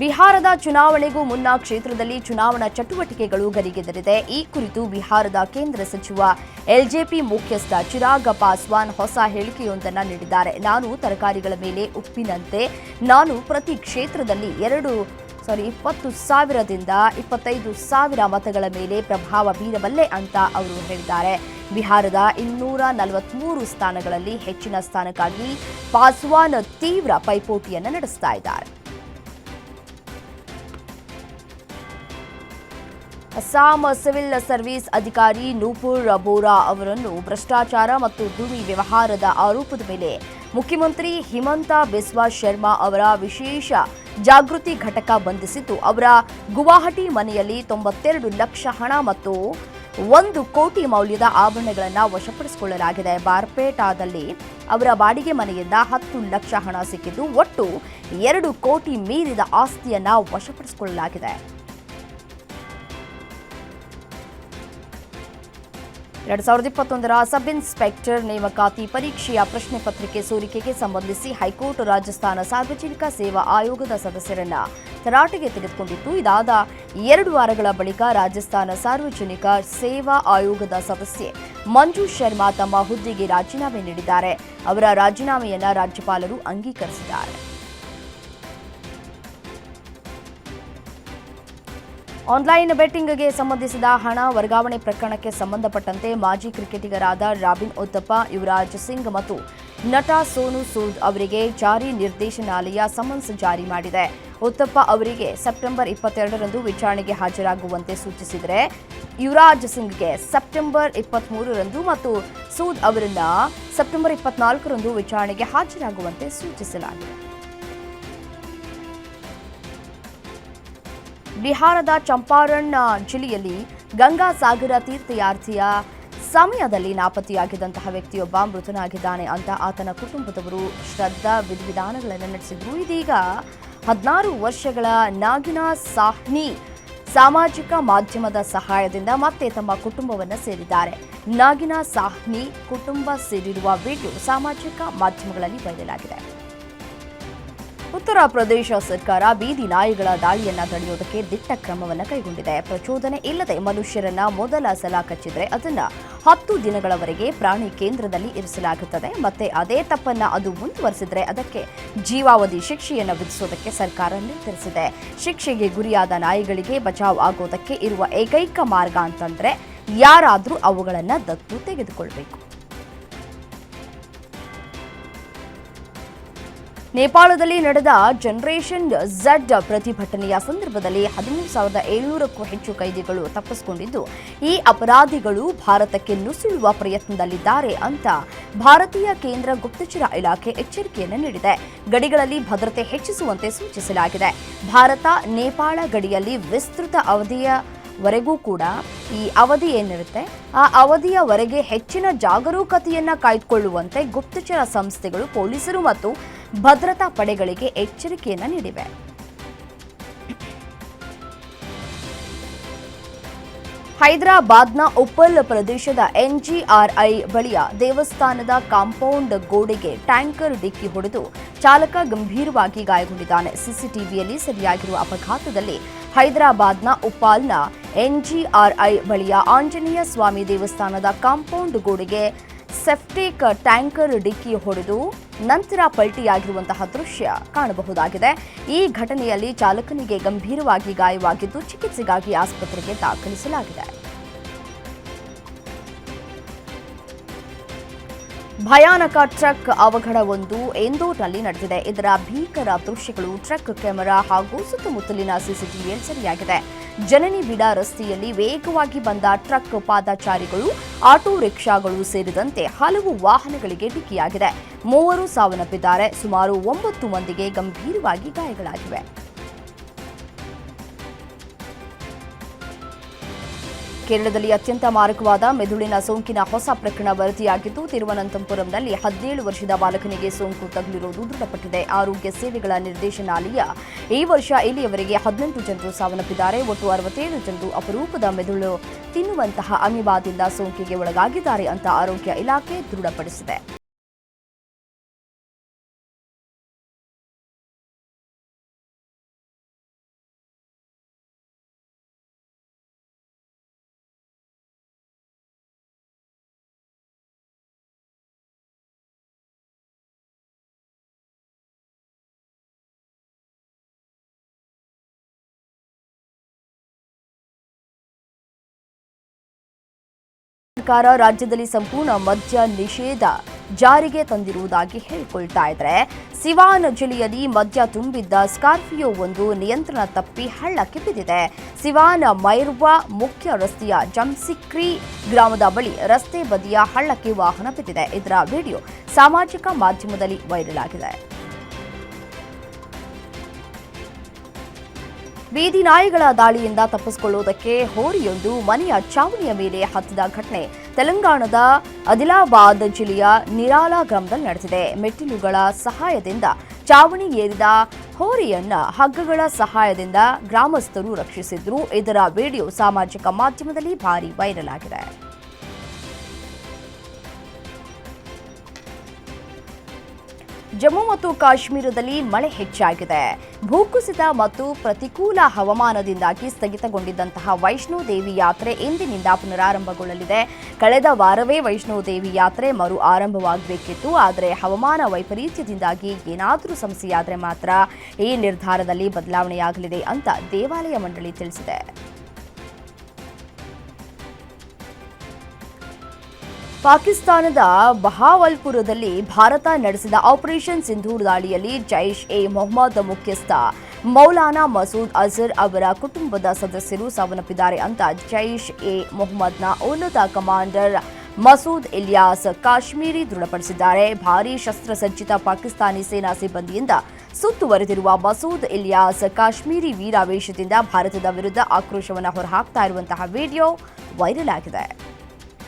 ಬಿಹಾರದ ಚುನಾವಣೆಗೂ ಮುನ್ನ ಕ್ಷೇತ್ರದಲ್ಲಿ ಚುನಾವಣಾ ಚಟುವಟಿಕೆಗಳು ಗರಿಗೆದರಿದೆ ಈ ಕುರಿತು ಬಿಹಾರದ ಕೇಂದ್ರ ಸಚಿವ ಎಲ್ಜೆಪಿ ಮುಖ್ಯಸ್ಥ ಚಿರಾಗ್ ಪಾಸ್ವಾನ್ ಹೊಸ ಹೇಳಿಕೆಯೊಂದನ್ನು ನೀಡಿದ್ದಾರೆ. ನಾನು ತರಕಾರಿಗಳ ಮೇಲೆ ಉಪ್ಪಿನಂತೆ, ನಾನು ಪ್ರತಿ ಕ್ಷೇತ್ರದಲ್ಲಿ ಎರಡು, ಸಾರಿ, ಇಪ್ಪತ್ತು ಸಾವಿರದಿಂದ ಇಪ್ಪತ್ತೈದು ಸಾವಿರ ಮತಗಳ ಮೇಲೆ ಪ್ರಭಾವ ಬೀರಬಲ್ಲೆ ಅಂತ ಅವರು ಹೇಳಿದ್ದಾರೆ. ಬಿಹಾರದ ಇನ್ನೂರ ನಲವತ್ಮೂರು ಸ್ಥಾನಗಳಲ್ಲಿ ಹೆಚ್ಚಿನ ಸ್ಥಾನಕ್ಕಾಗಿ ಪಾಸ್ವಾನ್ ತೀವ್ರ ಪೈಪೋಟಿಯನ್ನು ನಡೆಸ್ತಾ ಇದ್ದಾರೆ. ಅಸ್ಸಾಂ ಸಿವಿಲ್ ಸರ್ವಿಸ್ ಅಧಿಕಾರಿ ನೂಪುರ್ ಬೋರಾ ಅವರನ್ನು ಭ್ರಷ್ಟಾಚಾರ ಮತ್ತು ಭೂಮಿ ವ್ಯವಹಾರದ ಆರೋಪದ ಮೇಲೆ ಮುಖ್ಯಮಂತ್ರಿ ಹಿಮಂತ ಬಿಸ್ವಾ ಶರ್ಮಾ ಅವರ ವಿಶೇಷ ಜಾಗೃತಿ ಘಟಕ ಬಂಧಿಸಿದ್ದು, ಅವರ ಗುವಾಹಟಿ ಮನೆಯಲ್ಲಿ ತೊಂಬತ್ತೆರಡು ಲಕ್ಷ ಹಣ ಮತ್ತು ಒಂದು ಕೋಟಿ ಮೌಲ್ಯದ ಆಭರಣಗಳನ್ನು ವಶಪಡಿಸಿಕೊಳ್ಳಲಾಗಿದೆ. ಬಾರ್ಪೇಟಾದಲ್ಲಿ ಅವರ ಬಾಡಿಗೆ ಮನೆಯಿಂದ ಹತ್ತು ಲಕ್ಷ ಹಣ ಸಿಕ್ಕಿದ್ದು, ಒಟ್ಟು ಎರಡು ಕೋಟಿ ಮೀರಿದ ಆಸ್ತಿಯನ್ನು ವಶಪಡಿಸಿಕೊಳ್ಳಲಾಗಿದೆ. ಎರಡ್ ಸಾವಿರದ ಇಪ್ಪತ್ತೊಂದರ ಸಬ್ ಇನ್ಸ್ಪೆಕ್ಟರ್ ನೇಮಕಾತಿ ಪರೀಕ್ಷೆಯ ಪ್ರಶ್ನೆ ಪತ್ರಿಕೆ ಸೋರಿಕೆಗೆ ಸಂಬಂಧಿಸಿ ಹೈಕೋರ್ಟ್ ರಾಜಸ್ಥಾನ ಸಾರ್ವಜನಿಕ ಸೇವಾ ಆಯೋಗದ ಸದಸ್ಯರನ್ನ ತರಾಟೆಗೆ ತೆಗೆದುಕೊಂಡಿತ್ತು ಇದಾದ ಎರಡು ವಾರಗಳ ಬಳಿಕ ರಾಜಸ್ಥಾನ ಸಾರ್ವಜನಿಕ ಸೇವಾ ಆಯೋಗದ ಸದಸ್ಯೆ ಮಂಜು ಶರ್ಮಾ ತಮ್ಮ ಹುದ್ದೆಗೆ ರಾಜೀನಾಮೆ ನೀಡಿದ್ದಾರೆ. ಅವರ ರಾಜೀನಾಮೆಯನ್ನ ರಾಜ್ಯಪಾಲರು ಅಂಗೀಕರಿಸಿದ್ದಾರೆ. ಆನ್ಲೈನ್ ಬೆಟ್ಟಿಂಗ್ಗೆ ಸಂಬಂಧಿಸಿದ ಹಣ ವರ್ಗಾವಣೆ ಪ್ರಕರಣಕ್ಕೆ ಸಂಬಂಧಪಟ್ಟಂತೆ ಮಾಜಿ ಕ್ರಿಕೆಟಿಗರಾದ ರಾಬಿನ್ ಉತ್ತಪ್ಪ, ಯುವರಾಜ್ ಸಿಂಗ್ ಮತ್ತು ನಟ ಸೋನು ಸೂದ್ ಅವರಿಗೆ ಜಾರಿ ನಿರ್ದೇಶನಾಲಯ ಸಮನ್ಸ್ ಜಾರಿ ಮಾಡಿದೆ. ಉತ್ತಪ್ಪ ಅವರಿಗೆ ಸೆಪ್ಟೆಂಬರ್ ಇಪ್ಪತ್ತೆರಡರಂದು ವಿಚಾರಣೆಗೆ ಹಾಜರಾಗುವಂತೆ ಸೂಚಿಸಿದರೆ ಯುವರಾಜ್ ಸಿಂಗ್ಗೆ ಸೆಪ್ಟೆಂಬರ್ ಇಪ್ಪತ್ಮೂರರಂದು ಮತ್ತು ಸೂದ್ ಅವರನ್ನ ಸೆಪ್ಟೆಂಬರ್ ಇಪ್ಪತ್ನಾಲ್ಕರಂದು ವಿಚಾರಣೆಗೆ ಹಾಜರಾಗುವಂತೆ ಸೂಚಿಸಲಾಗಿದೆ. ಬಿಹಾರದ ಚಂಪಾರಣ್ ಜಿಲ್ಲೆಯಲ್ಲಿ ಗಂಗಾ ಸಾಗರ ತೀರ್ಥಯಾತ್ರೆಯ ಸಮಯದಲ್ಲಿ ನಾಪತ್ತೆಯಾಗಿದ್ದಂತಹ ವ್ಯಕ್ತಿಯೊಬ್ಬ ಮೃತನಾಗಿದ್ದಾನೆ ಅಂತ ಆತನ ಕುಟುಂಬದವರು ಶ್ರದ್ಧಾ ವಿಧಿವಿಧಾನಗಳನ್ನು ನಡೆಸಿದ್ರು. ಇದೀಗ ಹದಿನಾರು ವರ್ಷಗಳ ನಾಗಿನ ಸಾಹ್ನಿ ಸಾಮಾಜಿಕ ಮಾಧ್ಯಮದ ಸಹಾಯದಿಂದ ಮತ್ತೆ ತಮ್ಮ ಕುಟುಂಬವನ್ನು ಸೇರಿದ್ದಾರೆ. ನಾಗಿನ ಸಾಹ್ನಿ ಕುಟುಂಬ ಸೇರಿರುವ ವಿಡಿಯೋ ಸಾಮಾಜಿಕ ಮಾಧ್ಯಮಗಳಲ್ಲಿ ಬಯಲಾಗಿದೆ ಉತ್ತರ ಪ್ರದೇಶ ಸರ್ಕಾರ ಬೀದಿ ನಾಯಿಗಳ ದಾಳಿಯನ್ನ ತಡೆಯುವುದಕ್ಕೆ ದಿಟ್ಟ ಕ್ರಮವನ್ನು ಕೈಗೊಂಡಿದೆ. ಪ್ರಚೋದನೆ ಇಲ್ಲದೆ ಮನುಷ್ಯರನ್ನ ಮೊದಲ ಸಲ ಕಚ್ಚಿದ್ರೆ ಅದನ್ನ ಹತ್ತು ದಿನಗಳವರೆಗೆ ಪ್ರಾಣಿ ಕೇಂದ್ರದಲ್ಲಿ ಇರಿಸಲಾಗುತ್ತದೆ. ಮತ್ತೆ ಅದೇ ತಪ್ಪನ್ನ ಅದು ಮುಂದುವರೆಸಿದ್ರೆ ಅದಕ್ಕೆ ಜೀವಾವಧಿ ಶಿಕ್ಷೆಯನ್ನು ವಿಧಿಸೋದಕ್ಕೆ ಸರ್ಕಾರ ನಿರ್ಧರಿಸಿದೆ. ಶಿಕ್ಷೆಗೆ ಗುರಿಯಾದ ನಾಯಿಗಳಿಗೆ ಬಚಾವ್ ಆಗೋದಕ್ಕೆ ಇರುವ ಏಕೈಕ ಮಾರ್ಗ ಅಂತಂದ್ರೆ ಯಾರಾದರೂ ಅವುಗಳನ್ನು ದತ್ತು ತೆಗೆದುಕೊಳ್ಬೇಕು. ನೇಪಾಳದಲ್ಲಿ ನಡೆದ ಜನರೇಷನ್ ಝಡ್ ಪ್ರತಿಭಟನೆಯ ಸಂದರ್ಭದಲ್ಲಿ ಹದಿಮೂರು ಸಾವಿರದ ಏಳ್ನೂರಕ್ಕೂ ಹೆಚ್ಚು ಕೈದಿಗಳು ತಪ್ಪಿಸಿಕೊಂಡಿದ್ದು, ಈ ಅಪರಾಧಿಗಳು ಭಾರತಕ್ಕೆ ನುಸುಳುವ ಪ್ರಯತ್ನದಲ್ಲಿದ್ದಾರೆ ಅಂತ ಭಾರತೀಯ ಕೇಂದ್ರ ಗುಪ್ತಚರ ಇಲಾಖೆ ಎಚ್ಚರಿಕೆಯನ್ನು ನೀಡಿದೆ. ಗಡಿಗಳಲ್ಲಿ ಭದ್ರತೆ ಹೆಚ್ಚಿಸುವಂತೆ ಸೂಚಿಸಲಾಗಿದೆ. ಭಾರತ ನೇಪಾಳ ಗಡಿಯಲ್ಲಿ ವಿಸ್ತೃತ ಅವಧಿಯ ವರೆಗೂ ಕೂಡ ಈ ಅವಧಿ ಏನಿರುತ್ತೆ, ಆ ಅವಧಿಯವರೆಗೆ ಹೆಚ್ಚಿನ ಜಾಗರೂಕತೆಯನ್ನ ಕಾಯ್ದುಕೊಳ್ಳುವಂತೆ ಗುಪ್ತಚರ ಸಂಸ್ಥೆಗಳು, ಪೊಲೀಸರು ಮತ್ತು ಭದ್ರತಾ ಪಡೆಗಳಿಗೆ ಎಚ್ಚರಿಕೆಯನ್ನು ನೀಡಿವೆ. ಹೈದರಾಬಾದ್ನ ಉಪ್ಪಲ್ ಪ್ರದೇಶದ ಎನ್ಜಿಆರ್ಐ ಬಳಿಯ ದೇವಸ್ಥಾನದ ಕಾಂಪೌಂಡ್ ಗೋಡೆಗೆ ಟ್ಯಾಂಕರ್ ಡಿಕ್ಕಿ ಹೊಡೆದು ಚಾಲಕ ಗಂಭೀರವಾಗಿ ಗಾಯಗೊಂಡಿದ್ದಾನೆ. ಸಿಸಿಟಿವಿಯಲ್ಲಿ ಸರಿಯಾಗಿರುವ ಅಪಘಾತದಲ್ಲಿ ಹೈದರಾಬಾದ್ನ ಉಪ್ಪಾಲ್ನ ಎನ್ಜಿಆರ್ಐ ಬಳಿಯ ಆಂಜನೇಯ ಸ್ವಾಮಿ ದೇವಸ್ಥಾನದ ಕಾಂಪೌಂಡ್ ಗೋಡೆಗೆ ಸೆಫ್ಟಿಕ್ ಟ್ಯಾಂಕರ್ ಡಿಕ್ಕಿ ಹೊಡೆದು ನಂತರ ಪಲ್ಟಿಯಾಗಿರುವಂತಹ ದೃಶ್ಯ ಕಾಣಬಹುದಾಗಿದೆ. ಈ ಘಟನೆಯಲ್ಲಿ ಚಾಲಕನಿಗೆ ಗಂಭೀರವಾಗಿ ಗಾಯವಾಗಿದ್ದು ಚಿಕಿತ್ಸೆಗಾಗಿ ಆಸ್ಪತ್ರೆಗೆ ದಾಖಲಿಸಲಾಗಿದೆ. ಭಯಾನಕ ಟ್ರಕ್ ಅವಘಡವೊಂದು ಎಂದೋರ್ನಲ್ಲಿ ನಡೆದಿದೆ. ಇದರ ಭೀಕರ ದೃಶ್ಯಗಳು, ಟ್ರಕ್ ಕ್ಯಾಮೆರಾ ಹಾಗೂ ಸುತ್ತಮುತ್ತಲಿನ ಸಿಸಿಟಿವಿಯಲ್ಲಿ ಸೆರೆಯಾಗಿದೆ. ಜನನಿ ಬಿಡ ರಸ್ತೆಯಲ್ಲಿ ವೇಗವಾಗಿ ಬಂದ ಟ್ರಕ್ ಪಾದಚಾರಿಗಳು, ಆಟೋ ರಿಕ್ಷಾಗಳು ಸೇರಿದಂತೆ ಹಲವು ವಾಹನಗಳಿಗೆ ಡಿಕ್ಕಿಯಾಗಿದೆ. ಮೂವರು ಸಾವನ್ನಪ್ಪಿದ್ದಾರೆ. ಸುಮಾರು ಒಂಬತ್ತು ಮಂದಿಗೆ ಗಂಭೀರವಾಗಿ ಗಾಯಗಳಾಗಿವೆ. ಕೇರಳದಲ್ಲಿ ಅತ್ಯಂತ ಮಾರಕವಾದ ಮೆದುಳಿನ ಸೋಂಕಿನ ಹೊಸ ಪ್ರಕರಣ ವರದಿಯಾಗಿದ್ದು, ತಿರುವನಂತಪುರಂನಲ್ಲಿ ಹದಿನೇಳು ವರ್ಷದ ಬಾಲಕನಿಗೆ ಸೋಂಕು ತಗುಲಿರುವುದು ದೃಢಪಟ್ಟಿದೆ. ಆರೋಗ್ಯ ಸೇವೆಗಳ ನಿರ್ದೇಶನಾಲಯ ಈ ವರ್ಷ ಇಲ್ಲಿಯವರೆಗೆ ಹದಿನೆಂಟು ಜನರು ಸಾವನ್ನಪ್ಪಿದ್ದಾರೆ. ಒಟ್ಟು ಅರವತ್ತೇಳು ಜನರು ಅಪರೂಪದ ಮೆದುಳು ತಿನ್ನುವಂತಹ ಅಮಿಬಾದಿಂದ ಸೋಂಕಿಗೆ ಒಳಗಾಗಿದ್ದಾರೆ ಅಂತ ಆರೋಗ್ಯ ಇಲಾಖೆ ದೃಢಪಡಿಸಿದೆ. ಸರ್ಕಾರ ರಾಜ್ಯದಲ್ಲಿ ಸಂಪೂರ್ಣ ಮದ್ಯ ನಿಷೇಧ ಜಾರಿಗೆ ತಂದಿರುವುದಾಗಿ ಹೇಳಿಕೊಳ್ತಾ ಇದ್ರೆ, ಸಿವಾನ್ ಜಿಲ್ಲೆಯಲ್ಲಿ ಮದ್ಯ ತುಂಬಿದ್ದ ಸ್ಕಾರ್ಪಿಯೋ ಒಂದು ನಿಯಂತ್ರಣ ತಪ್ಪಿ ಹಳ್ಳಕ್ಕೆ ಬಿದ್ದಿದೆ. ಸಿವಾನ್ ಮೈರ್ವಾ ಮುಖ್ಯ ರಸ್ತೆಯ ಜಂಸಿಕ್ರಿ ಗ್ರಾಮದ ಬಳಿ ರಸ್ತೆ ಬದಿಯ ಹಳ್ಳಕ್ಕೆ ವಾಹನ ಬಿದ್ದಿದೆ. ಇದರ ವಿಡಿಯೋ ಸಾಮಾಜಿಕ ಮಾಧ್ಯಮದಲ್ಲಿ ವೈರಲ್ ಆಗಿದೆ. ಬೀದಿ ನಾಯಿಗಳ ದಾಳಿಯಿಂದ ತಪ್ಪಿಸಿಕೊಳ್ಳುವುದಕ್ಕೆ ಹೋರಿಯೊಂದು ಮನೆಯ ಚಾವಣಿಯ ಮೇಲೆ ಹತ್ತಿದ ಘಟನೆ. ತೆಲಂಗಾಣದ ಅದಿಲಾಬಾದ್ ಜಿಲ್ಲೆಯ ನಿರಾಲಾ ಗ್ರಾಮದಲ್ಲಿ ನಡೆದಿದೆ. ಮೆಟ್ಟಿಲುಗಳ ಸಹಾಯದಿಂದ ಚಾವಣಿ ಏರಿದ ಹೋರಿಯನ್ನ ಹಗ್ಗಗಳ ಸಹಾಯದಿಂದ ಗ್ರಾಮಸ್ಥರು ರಕ್ಷಿಸಿದ್ರು. ಇದರ ವಿಡಿಯೋ ಸಾಮಾಜಿಕ ಮಾಧ್ಯಮದಲ್ಲಿ ಭಾರಿ ವೈರಲ್ ಆಗಿದೆ. ಜಮ್ಮು ಮತ್ತು ಕಾಶ್ಮೀರದಲ್ಲಿ ಮಳೆ ಹೆಚ್ಚಾಗಿದೆ. ಭೂಕುಸಿತ ಮತ್ತು ಪ್ರತಿಕೂಲ ಹವಾಮಾನದಿಂದಾಗಿ ಸ್ಥಗಿತಗೊಂಡಿದ್ದಂತಹ ವೈಷ್ಣೋ ದೇವಿ ಯಾತ್ರೆ ಇಂದಿನಿಂದ ಪುನರಾರಂಭಗೊಳ್ಳಲಿದೆ. ಕಳೆದ ವಾರವೇ ವೈಷ್ಣೋ ದೇವಿ ಯಾತ್ರೆ ಮರು ಆರಂಭವಾಗಬೇಕಿತ್ತು. ಆದರೆ ಹವಾಮಾನ ವೈಪರೀತ್ಯದಿಂದಾಗಿ ಏನಾದರೂ ಸಮಸ್ಯೆಯಾದರೆ ಮಾತ್ರ ಈ ನಿರ್ಧಾರದಲ್ಲಿ ಬದಲಾವಣೆಯಾಗಲಿದೆ ಅಂತ ದೇವಾಲಯ ಮಂಡಳಿ ತಿಳಿಸಿದೆ. ಪಾಕಿಸ್ತಾನದ ಬಹಾವಲ್ಪುರದಲ್ಲಿ ಭಾರತ ನಡೆಸಿದ ಆಪರೇಷನ್ ಸಿಂಧೂರ್ ದಾಳಿಯಲ್ಲಿ ಜೈಷ್ ಎ ಮೊಹಮ್ಮದ್ ಮುಖ್ಯಸ್ಥ ಮೌಲಾನಾ ಮಸೂದ್ ಅಜರ್ ಅವರ ಕುಟುಂಬದ ಸದಸ್ಯರು ಸಾವನ್ನಪ್ಪಿದ್ದಾರೆ ಅಂತ ಜೈಷ್ ಎ ಮೊಹಮ್ಮದ್ನ ಉನ್ನತ ಕಮಾಂಡರ್ ಮಸೂದ್ ಇಲಿಯಾಸ್ ಕಾಶ್ಮೀರಿ ದೃಢಪಡಿಸಿದ್ದಾರೆ. ಭಾರೀ ಶಸ್ತ್ರಸಜ್ಜಿತ ಪಾಕಿಸ್ತಾನಿ ಸೇನಾ ಸಿಬ್ಬಂದಿಯಿಂದ ಸುತ್ತುವರೆದಿರುವ ಮಸೂದ್ ಇಲಿಯಾಸ್ ಕಾಶ್ಮೀರಿ ವೀರಾವೇಶದಿಂದ ಭಾರತದ ವಿರುದ್ಧ ಆಕ್ರೋಶವನ್ನು ಹೊರಹಾಕ್ತಾ ಇರುವಂತಹ ವಿಡಿಯೋ ವೈರಲ್ ಆಗಿದೆ.